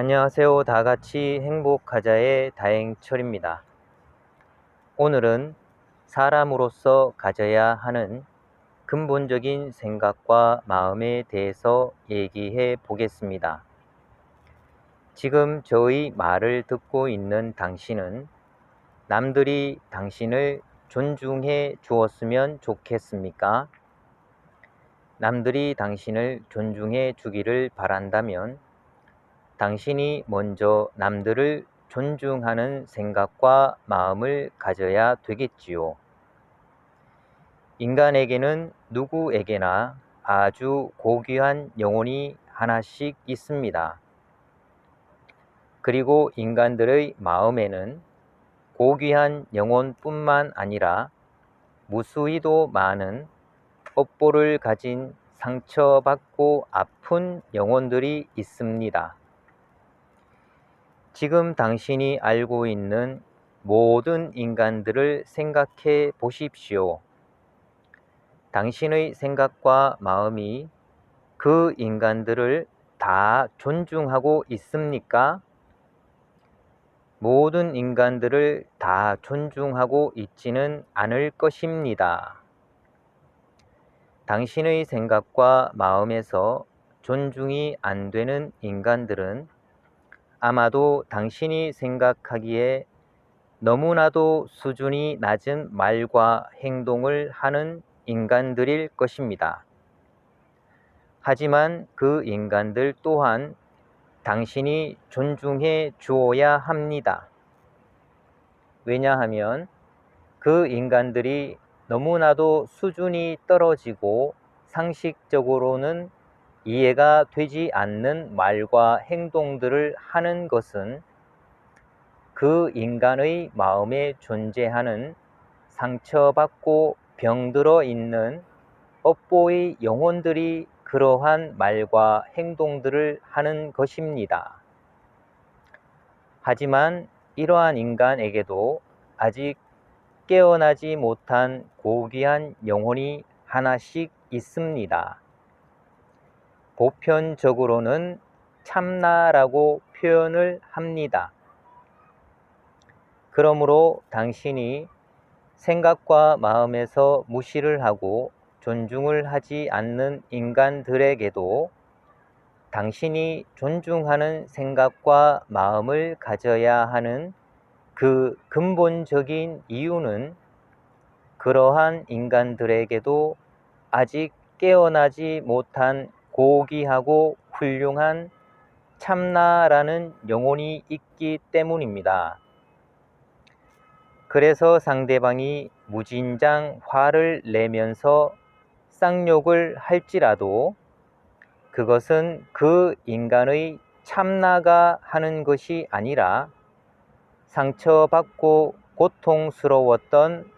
안녕하세요. 다 같이 행복하자의 다행철입니다. 오늘은 사람으로서 가져야 하는 근본적인 생각과 마음에 대해서 얘기해 보겠습니다. 지금 저의 말을 듣고 있는 당신은 남들이 당신을 존중해 주었으면 좋겠습니까? 남들이 당신을 존중해 주기를 바란다면 당신이 먼저 남들을 존중하는 생각과 마음을 가져야 되겠지요. 인간에게는 누구에게나 아주 고귀한 영혼이 하나씩 있습니다. 그리고 인간들의 마음에는 고귀한 영혼뿐만 아니라 무수히도 많은 업보를 가진 상처받고 아픈 영혼들이 있습니다. 지금 당신이 알고 있는 모든 인간들을 생각해 보십시오. 당신의 생각과 마음이 그 인간들을 다 존중하고 있습니까? 모든 인간들을 다 존중하고 있지는 않을 것입니다. 당신의 생각과 마음에서 존중이 안 되는 인간들은 아마도 당신이 생각하기에 너무나도 수준이 낮은 말과 행동을 하는 인간들일 것입니다. 하지만 그 인간들 또한 당신이 존중해 주어야 합니다. 왜냐하면 그 인간들이 너무나도 수준이 떨어지고 상식적으로는 이해가 되지 않는 말과 행동들을 하는 것은 그 인간의 마음에 존재하는 상처받고 병들어 있는 업보의 영혼들이 그러한 말과 행동들을 하는 것입니다. 하지만 이러한 인간에게도 아직 깨어나지 못한 고귀한 영혼이 하나씩 있습니다. 보편적으로는 참나라고 표현을 합니다. 그러므로 당신이 생각과 마음에서 무시를 하고 존중을 하지 않는 인간들에게도 당신이 존중하는 생각과 마음을 가져야 하는 그 근본적인 이유는 그러한 인간들에게도 아직 깨어나지 못한 고귀하고 훌륭한 참나라는 영혼이 있기 때문입니다. 그래서 상대방이 무진장 화를 내면서 쌍욕을 할지라도 그것은 그 인간의 참나가 하는 것이 아니라 상처받고 고통스러웠던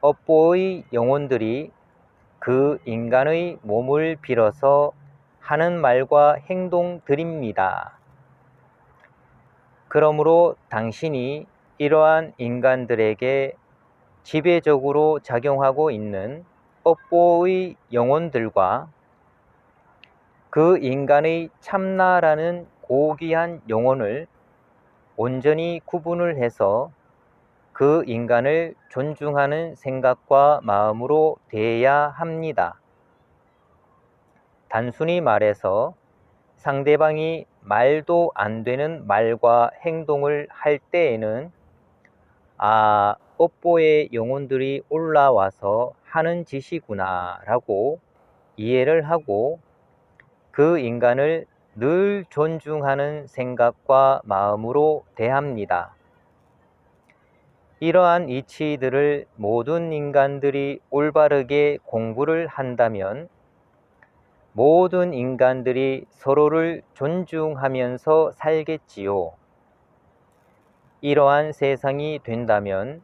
업보의 영혼들이 그 인간의 몸을 빌어서 하는 말과 행동들입니다. 그러므로 당신이 이러한 인간들에게 지배적으로 작용하고 있는 업보의 영혼들과 그 인간의 참나라는 고귀한 영혼을 온전히 구분을 해서 그 인간을 존중하는 생각과 마음으로 대해야 합니다. 단순히 말해서 상대방이 말도 안 되는 말과 행동을 할 때에는 아, 업보의 영혼들이 올라와서 하는 짓이구나 라고 이해를 하고 그 인간을 늘 존중하는 생각과 마음으로 대합니다. 이러한 이치들을 모든 인간들이 올바르게 공부를 한다면 모든 인간들이 서로를 존중하면서 살겠지요. 이러한 세상이 된다면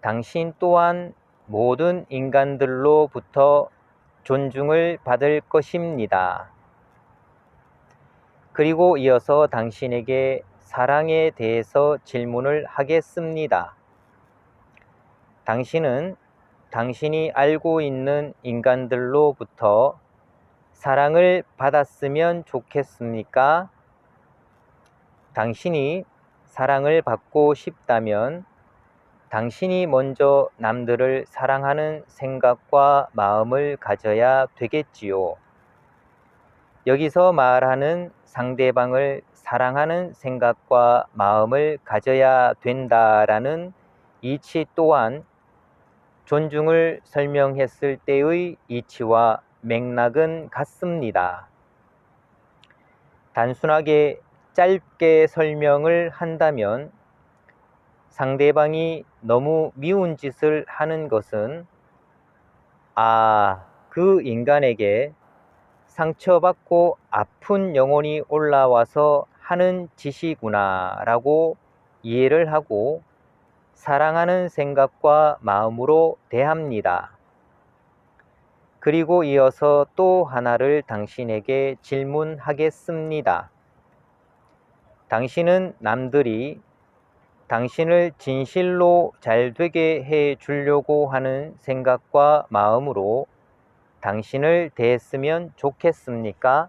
당신 또한 모든 인간들로부터 존중을 받을 것입니다. 그리고 이어서 당신에게 사랑에 대해서 질문을 하겠습니다. 당신은 당신이 알고 있는 인간들로부터 사랑을 받았으면 좋겠습니까? 당신이 사랑을 받고 싶다면 당신이 먼저 남들을 사랑하는 생각과 마음을 가져야 되겠지요. 여기서 말하는 상대방을 사랑하는 생각과 마음을 가져야 된다라는 이치 또한 존중을 설명했을 때의 이치와 맥락은 같습니다. 단순하게 짧게 설명을 한다면 상대방이 너무 미운 짓을 하는 것은 아, 그 인간에게 상처받고 아픈 영혼이 올라와서 하는 짓이구나 라고 이해를 하고 사랑하는 생각과 마음으로 대합니다. 그리고 이어서 또 하나를 당신에게 질문하겠습니다. 당신은 남들이 당신을 진실로 잘 되게 해 주려고 하는 생각과 마음으로 당신을 대했으면 좋겠습니까?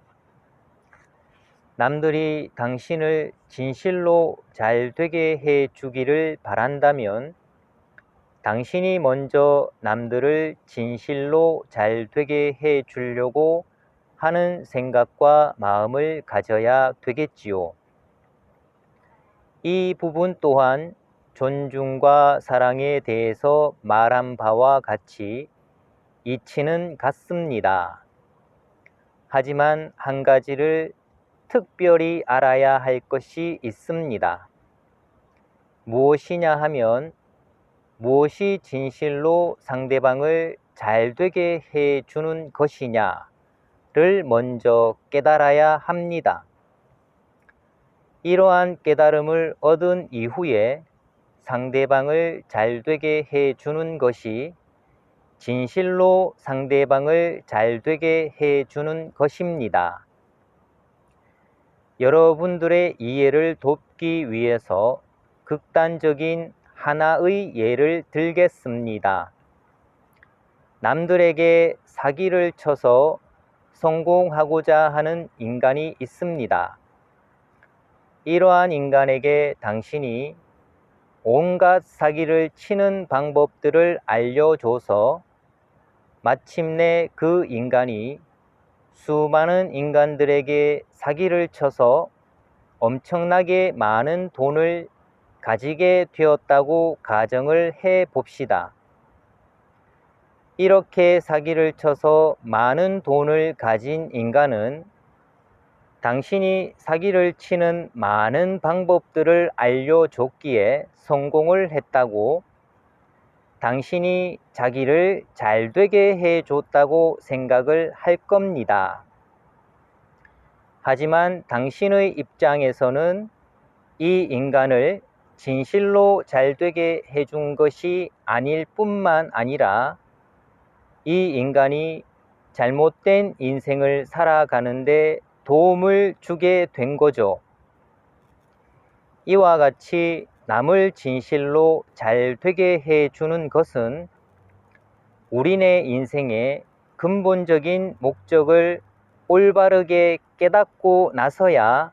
남들이 당신을 진실로 잘 되게 해 주기를 바란다면 당신이 먼저 남들을 진실로 잘 되게 해 주려고 하는 생각과 마음을 가져야 되겠지요. 이 부분 또한 존중과 사랑에 대해서 말한 바와 같이 이치는 같습니다. 하지만 한 가지를 특별히 알아야 할 것이 있습니다. 무엇이냐 하면 무엇이 진실로 상대방을 잘 되게 해 주는 것이냐를 먼저 깨달아야 합니다. 이러한 깨달음을 얻은 이후에 상대방을 잘 되게 해 주는 것이 진실로 상대방을 잘 되게 해 주는 것입니다. 여러분들의 이해를 돕기 위해서 극단적인 하나의 예를 들겠습니다. 남들에게 사기를 쳐서 성공하고자 하는 인간이 있습니다. 이러한 인간에게 당신이 온갖 사기를 치는 방법들을 알려줘서 마침내 그 인간이 수많은 인간들에게 사기를 쳐서 엄청나게 많은 돈을 가지게 되었다고 가정을 해 봅시다. 이렇게 사기를 쳐서 많은 돈을 가진 인간은 당신이 사기를 치는 많은 방법들을 알려줬기에 성공을 했다고 당신이 자기를 잘 되게 해줬다고 생각을 할 겁니다. 하지만 당신의 입장에서는 이 인간을 진실로 잘 되게 해준 것이 아닐 뿐만 아니라 이 인간이 잘못된 인생을 살아가는데 도움을 주게 된 거죠. 이와 같이 남을 진실로 잘 되게 해 주는 것은 우리네 인생의 근본적인 목적을 올바르게 깨닫고 나서야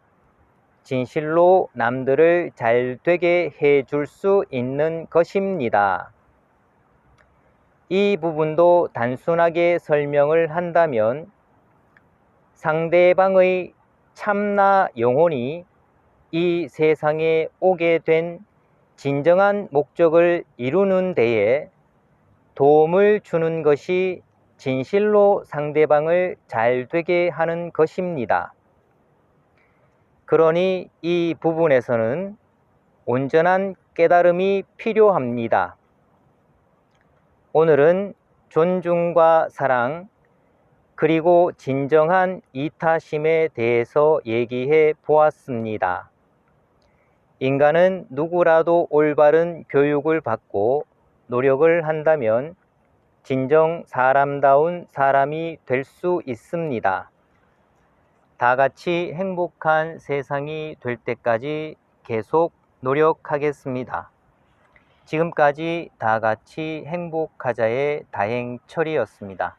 진실로 남들을 잘 되게 해 줄 수 있는 것입니다. 이 부분도 단순하게 설명을 한다면 상대방의 참나 영혼이 이 세상에 오게 된 진정한 목적을 이루는 데에 도움을 주는 것이 진실로 상대방을 잘 되게 하는 것입니다. 그러니 이 부분에서는 온전한 깨달음이 필요합니다. 오늘은 존중과 사랑, 그리고 진정한 이타심에 대해서 얘기해 보았습니다. 인간은 누구라도 올바른 교육을 받고 노력을 한다면 진정 사람다운 사람이 될 수 있습니다. 다 같이 행복한 세상이 될 때까지 계속 노력하겠습니다. 지금까지 다 같이 행복하자의 다행철이었습니다.